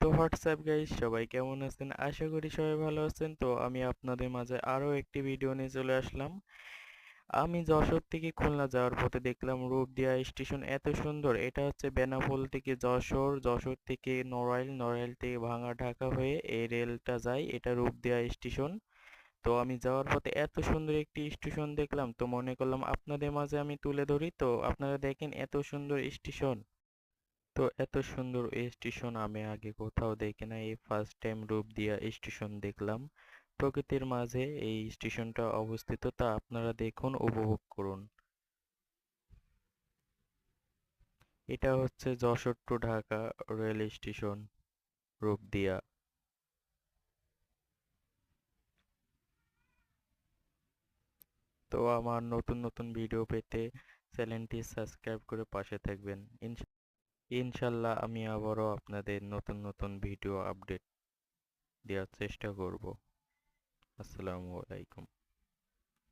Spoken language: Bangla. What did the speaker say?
তো হোয়াটসঅ্যাপ গাইস সবাই কেমন আছেন? আশা করি সবাই ভালো আছেন। তো আমি আপনাদের মাঝে আরও একটি ভিডিও নিয়ে চলে আসলাম। আমি যশোর থেকে খুলনা যাওয়ার পথে দেখলাম রূপদিয়া স্টেশন এত সুন্দর। এটা হচ্ছে বেনাপোল থেকে যশোর যশোর থেকে নড়াইল নড়াইল থেকে ভাঙা ঢাকা হয়ে এই রেলটা যায়। এটা রূপদিয়া স্টেশন। তো আমি যাওয়ার পথে এত সুন্দর একটি স্টেশন দেখলাম। তো মনে করলাম আপনাদের মাঝে আমি তুলে ধরি। তো আপনারা দেখেন এত সুন্দর স্টেশন। তো এত সুন্দর এই স্টেশন আমি আগে কোথাও দেখি না এই ফার্স্ট টাইম রূপ দিয়া স্টেশন দেখলাম। প্রকৃতির মাঝে এই স্টেশনটা অবস্থিত, তা আপনারা দেখুন, উপভোগ করুন। এটা হচ্ছে Jessore to Dhaka rail station Rupdia. তো আমার নতুন নতুন ভিডিও পেতে চ্যানেলটি সাবস্ক্রাইব করে পাশে থাকবেন। ইনশাল্লাহ আমি আবারও আপনাদের নতুন নতুন ভিডিও আপডেট দেওয়ার চেষ্টা করব। আসসালামু আলাইকুম।